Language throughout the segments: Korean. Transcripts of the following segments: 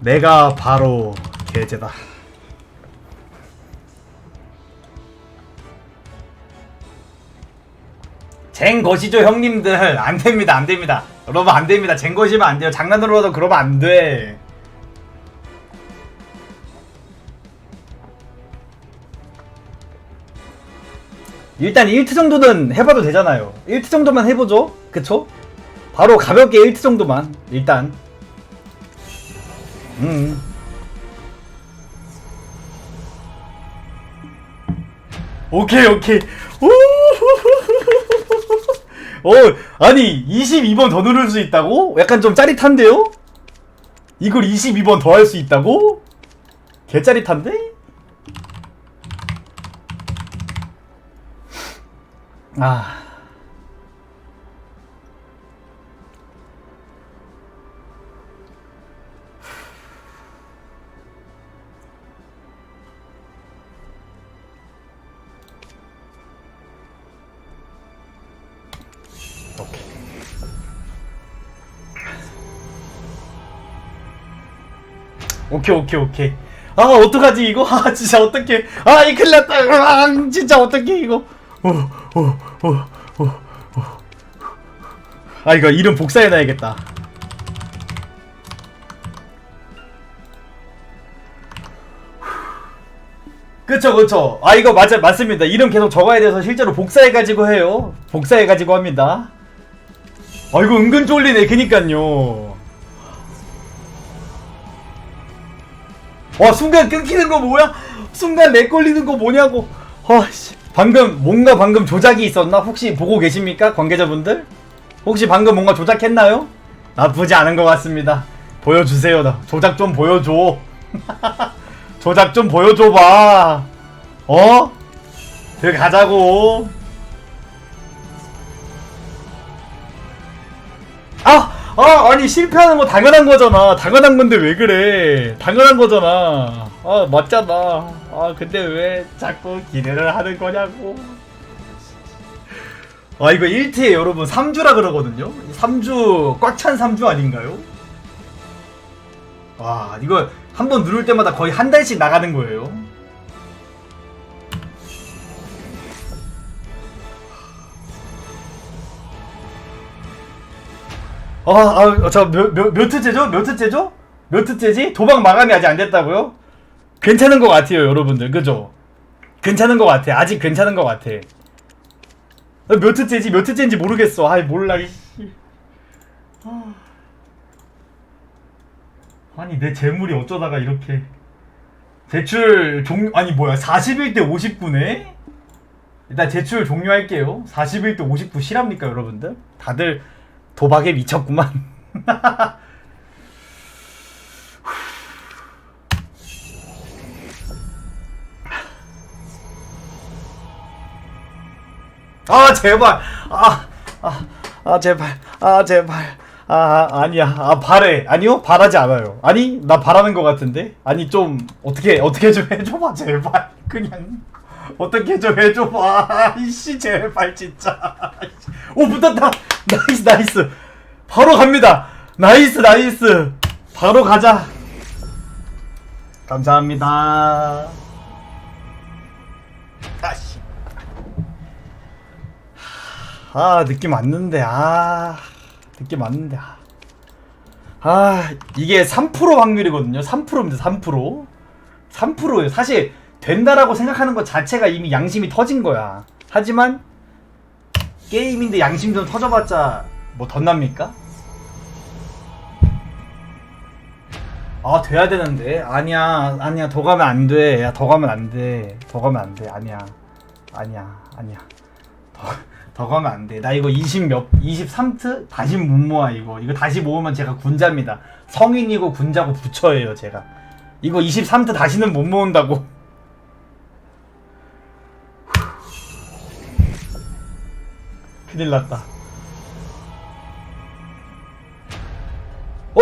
내가 바로 개제다. 쟁 것이죠 형님들. 안 됩니다 안 됩니다. 여러분 안 됩니다. 쟁 것이면 안 돼요. 장난으로라도 그러면 안돼. 일단 1트 정도는 해봐도 되잖아요. 1트 정도만 해보죠? 그쵸? 바로 가볍게 1트 정도만 일단 음 오케이 오케이 오 어, 아니 22번 더 누를 수 있다고? 약간 좀 짜릿한데요? 이걸 22번 더 할 수 있다고? 개 짜릿한데? 아 오케이 오케이 오케이. 아 어떡하지 이거? 아 진짜 어떡해. 아 이 큰일 났다. 아 진짜 어떡해 이거. 오오오오오 아 이거 이름 복사해놔야겠다. 그쵸 그쵸. 아 이거 맞아 맞습니다. 이름 계속 적어야 돼서 실제로 복사해가지고 해요. 복사해가지고 합니다. 아 이거 은근 쫄리네 그니깐요 와 순간 끊기는 거 뭐야? 순간 렉 걸리는 거 뭐냐고. 아씨. 방금 뭔가 방금 조작이 있었나? 혹시 보고 계십니까? 관계자분들? 혹시 방금 뭔가 조작했나요? 나쁘지 않은 것 같습니다. 보여주세요 나. 조작 좀 보여줘. 조작 좀 보여줘봐. 어? 들어가자고. 아! 아, 아니, 실패하는 거 당연한 거잖아. 당연한 건데 왜 그래. 당연한 거잖아. 아, 맞잖아. 아, 근데 왜 자꾸 기대를 하는 거냐고. 아, 이거 1티에 여러분 3주라 그러거든요? 3주, 꽉 찬 3주 아닌가요? 와 이거 한 번 누를 때마다 거의 한 달씩 나가는 거예요. 아, 아, 저 몇, 트째죠? 몇 트째죠? 몇 트째지? 도박 마감이 아직 안 됐다고요? 괜찮은 것 같아요, 여러분들. 그죠? 괜찮은 것 같아. 아직 괜찮은 것 같아. 아, 몇 트째지? 몇 트째인지 모르겠어. 아이, 몰라. 아. 아니 내 재물이 어쩌다가 이렇게 제출 종 아니 뭐야 41대 59네 일단 제출 종료할게요 41대 59 실합니까 여러분들 다들 도박에 미쳤구만. 아 제발. 아 아, 아 제발. 아 제발. 아 아니야. 아 바래. 아니요? 바라지 않아요. 아니 나 바라는 것 같은데? 아니 좀 어떻게 어떻게 좀 해줘봐 제발. 그냥 어떻게 좀 해줘봐. 이씨 제발 진짜. 오 붙었다 나이스 나이스. 바로 갑니다. 나이스 나이스. 바로 가자. 감사합니다. 아씨. 아 느낌 왔는데 아 느낌 왔는데 아. 아 이게 3% 확률이거든요. 3%입니다 3% 3%예요. 사실 된다라고 생각하는 것 자체가 이미 양심이 터진 거야. 하지만 게임인데 양심 좀 터져봤자 뭐 덧납니까? 아 돼야 되는데. 아니야 아니야. 더 가면 안 돼 야 더 가면 안 돼 더 가면 안 돼. 아니야. 아니야 아니야. 더, 더 가면 안 돼. 나 이거 20몇 23트? 다시 못 모아 이거. 이거 다시 모으면 제가 군자입니다. 성인이고 군자고 부처예요 제가. 이거 23트 다시는 못 모은다고 큰일 났다. 어?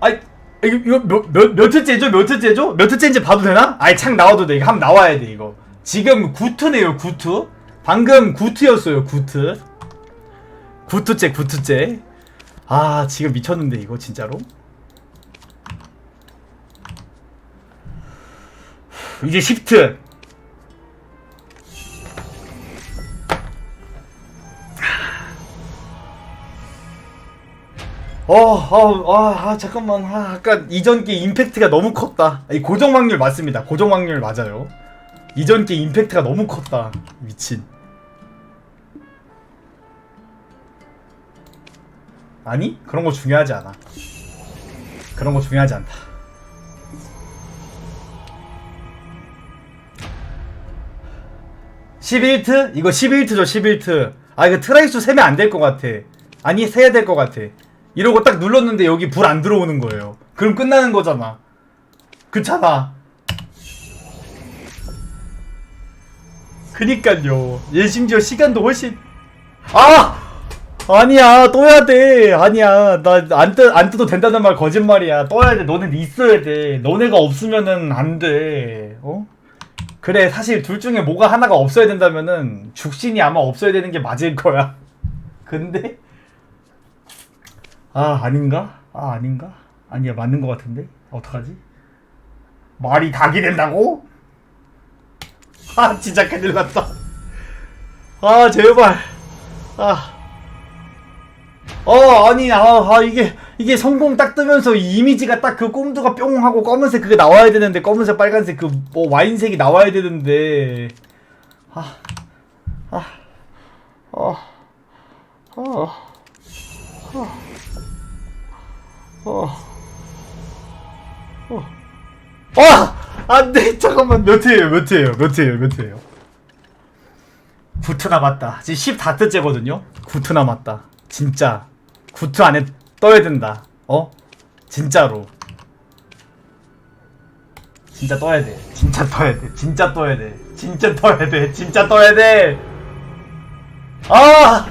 아이, 이거, 이거 몇, 몇, 몇 회째죠? 몇 회째죠? 몇 회째인지 봐도 되나? 아이, 창 나와도 돼. 이거 한번 나와야 돼, 이거. 지금 구트네요, 구트. 방금 구트였어요, 구트. 구트째, 구트째. 아, 지금 미쳤는데, 이거, 진짜로. 이제 시프트. 어, 어, 아, 아, 잠깐만. 아, 아까 이전 게 임팩트가 너무 컸다. 이 고정 확률 맞습니다. 고정 확률 맞아요. 이전 게 임팩트가 너무 컸다. 미친. 아니? 그런 거 중요하지 않아. 그런 거 중요하지 않다. (11트) 이거 (11트죠) (11트) 아 이거 트라이수 세면 안 될 것 같아 아니 세야 될 것 같아 이러고 딱 눌렀는데 여기 불 안 들어오는 거예요. 그럼 끝나는 거잖아. 그렇잖아. 그니깐요. 얘 심지어 시간도 훨씬 아! 아니야 떠야 돼. 아니야. 나안뜨안 떠도 된다는 말 거짓말이야. 떠야 돼. 너는 있어야 돼. 너네가 없으면은 안돼. 어? 그래 사실 둘 중에 뭐가 하나가 없어야 된다면은 죽신이 아마 없어야 되는 게 맞을 거야. 근데 아 아닌가? 아 아닌가? 아니야 맞는 거 같은데? 어떡하지? 말이 닭이 된다고? 아 진짜 큰일 났다. 아 제발. 아. 어 아니 아, 아 이게 이게 성공 딱 뜨면서 이 이미지가 딱 그 꼼두가 뿅 하고 검은색 그게 나와야 되는데 검은색 빨간색 그 뭐 와인색이 나와야 되는데. 아, 아 아 아 아 아아 안 돼. 잠깐만. 몇 회예요? 몇 회예요? 몇 회예요? 몇 회예요? 9트 남았다. 지금 14트째거든요? 9트 남았다. 진짜. 9트 안에 떠야 된다. 어? 진짜로. 진짜 떠야 돼. 진짜 떠야 돼. 진짜 떠야 돼. 진짜 떠야 돼. 진짜 떠야 돼. 아!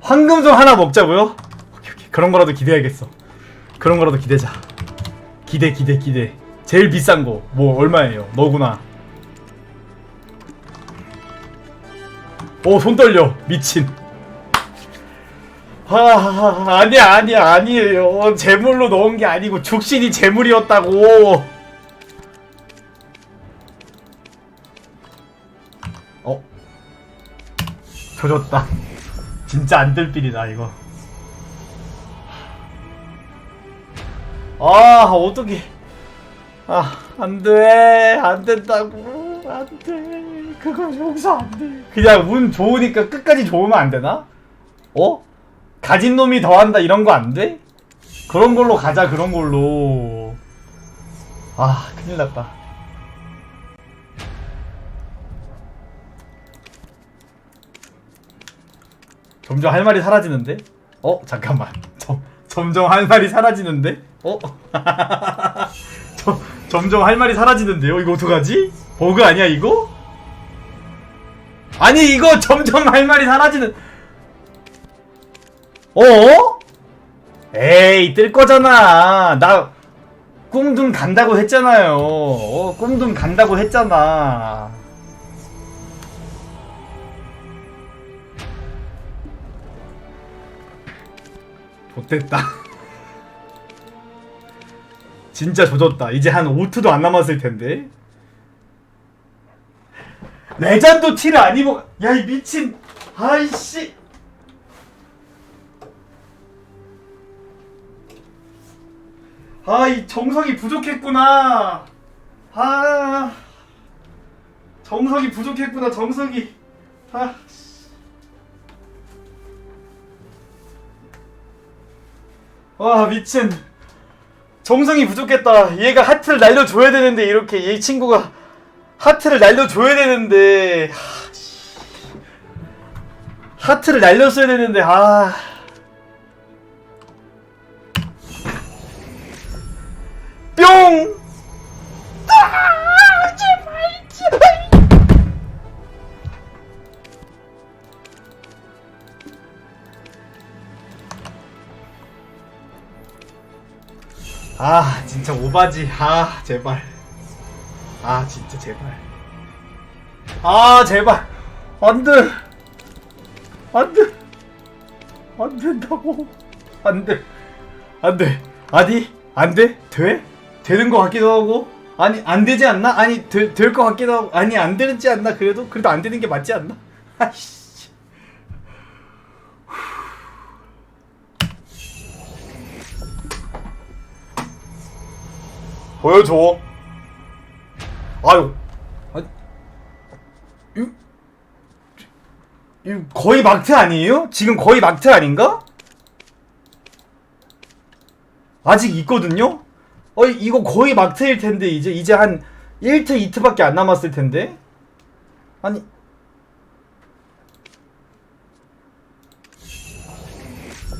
황금종 하나 먹자고요? 그런 거라도 기대해야겠어. 그런 거라도 기대자. 기대 기대 기대. 제일 비싼 거. 뭐 얼마예요? 너구나. 오 손 떨려. 미친. 아 아니야 아니야 아니에요. 재물로 넣은 게 아니고 죽신이 재물이었다고. 어? 조졌다. 진짜 안될 빌이다 이거 아 어떡해 아 안돼 안된다고 안돼 그거 용서 안돼 그냥 운 좋으니까 끝까지 좋으면 안되나? 어? 가진 놈이 더한다 이런 거 안 돼? 그런 걸로 가자 그런 걸로 아 큰일 났다 점점 할 말이 사라지는데? 어? 잠깐만 점, 점점 할 말이 사라지는데? 어? 점, 점점 할 말이 사라지는데요? 이거 어떡하지? 버그 아니야 이거? 아니 이거 점점 할 말이 사라지는 어? 에이 뜰 거잖아 나 꿈둥 간다고 했잖아요 어, 꿈둥 간다고 했잖아 못됐다 진짜 조졌다 이제 한 5투도 안 남았을 텐데 레전드 티를 안 입어 야 이 미친 아이씨 아, 이 정석이 부족했구나. 아, 정석이 부족했구나, 정석이. 아, 씨. 와, 미친. 정성이 부족했다. 얘가 하트를 날려줘야 되는데, 이렇게. 이 친구가 하트를 날려줘야 되는데. 하트를 날렸어야 되는데, 아. 뿅! 아, 제발, 제발. 아, 진짜 오바지. 아, 제발. 아, 진짜 제발. 아, 제발. 안 돼. 안 돼. 안 된다고. 안 돼. 안 돼. 아니, 안 돼? 돼? 되는 거 같기도 하고 아니 안 되지 않나? 아니 될 것 같기도 하고 아니 안 되지 않나? 그래도 그래도 안 되는 게 맞지 않나? 아이씨. 보여줘. 아유. 아니, 이, 이 거의 막트 아니에요? 지금 거의 막트 아닌가? 아직 있거든요? 어 이거 거의 막트일 텐데 이제 이제 한 1트 2트밖에 안 남았을 텐데 아니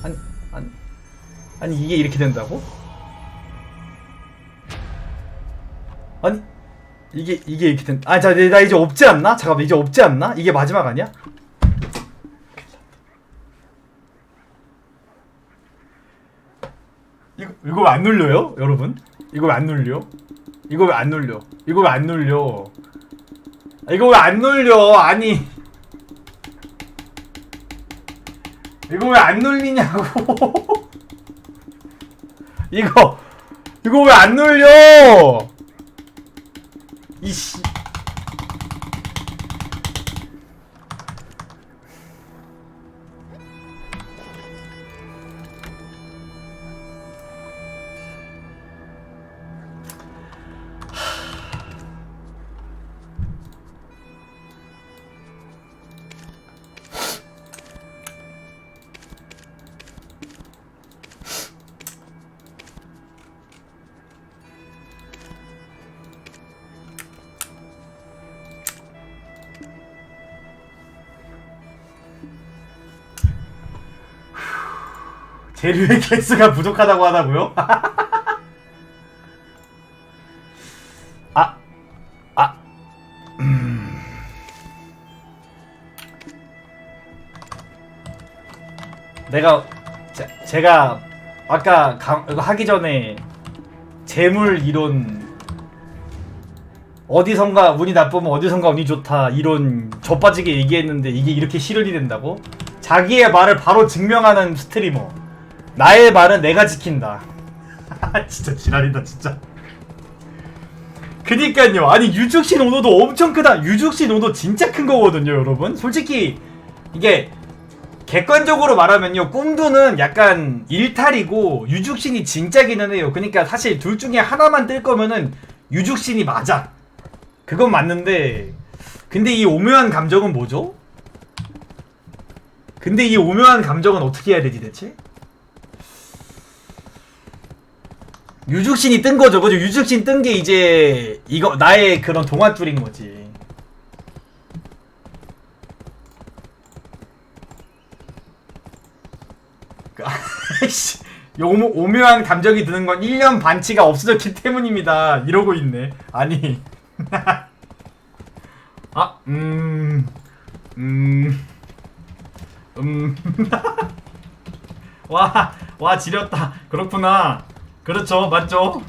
아니 아니 아니 이게 이렇게 된다고? 아니 이게 이게 이렇게 된 아자 나 이제 없지 않나? 잠깐만 이제 없지 않나? 이게 마지막 아니야? 이거 이거 왜안 눌려요, 여러분? 이거 왜안 눌려? 이거 왜 안 눌려? 이거 왜 안 눌려? 아, 이거 왜 안 눌려? 아니 이거 왜 안 눌리냐고? 이거 이거 왜 안 눌려? 이 재료의 개수가 부족하다고 하다고요? 아, 아, 음. 내가 제, 제가 아까 강, 하기 전에 재물 이론 어디선가 운이 나쁘면 어디선가 운이 좋다 이론 좆빠지게 얘기했는데 이게 이렇게 실현이 된다고? 자기의 말을 바로 증명하는 스트리머 나의 말은 내가 지킨다. 진짜 지랄이다 진짜. 그니까요. 아니 유죽신 오도도 엄청 크다. 유죽신 오도 진짜 큰 거거든요, 여러분. 솔직히 이게 객관적으로 말하면요, 꿈두는 약간 일탈이고 유죽신이 진짜기는 해요. 그러니까 사실 둘 중에 하나만 뜰 거면은 유죽신이 맞아. 그건 맞는데, 근데 이 오묘한 감정은 뭐죠? 근데 이 오묘한 감정은 어떻게 해야 되지 대체? 유죽신이 뜬 거죠, 그죠? 유죽신 뜬 게 이제 이거 나의 그런 동화줄인 거지. 그, 아이씨, 요 오묘, 오묘한 감정이 드는 건 1년 반치가 없어졌기 때문입니다. 이러고 있네. 아니. 아, 음, 음, 음. 와, 와, 지렸다. 그렇구나. 그렇죠, 맞죠?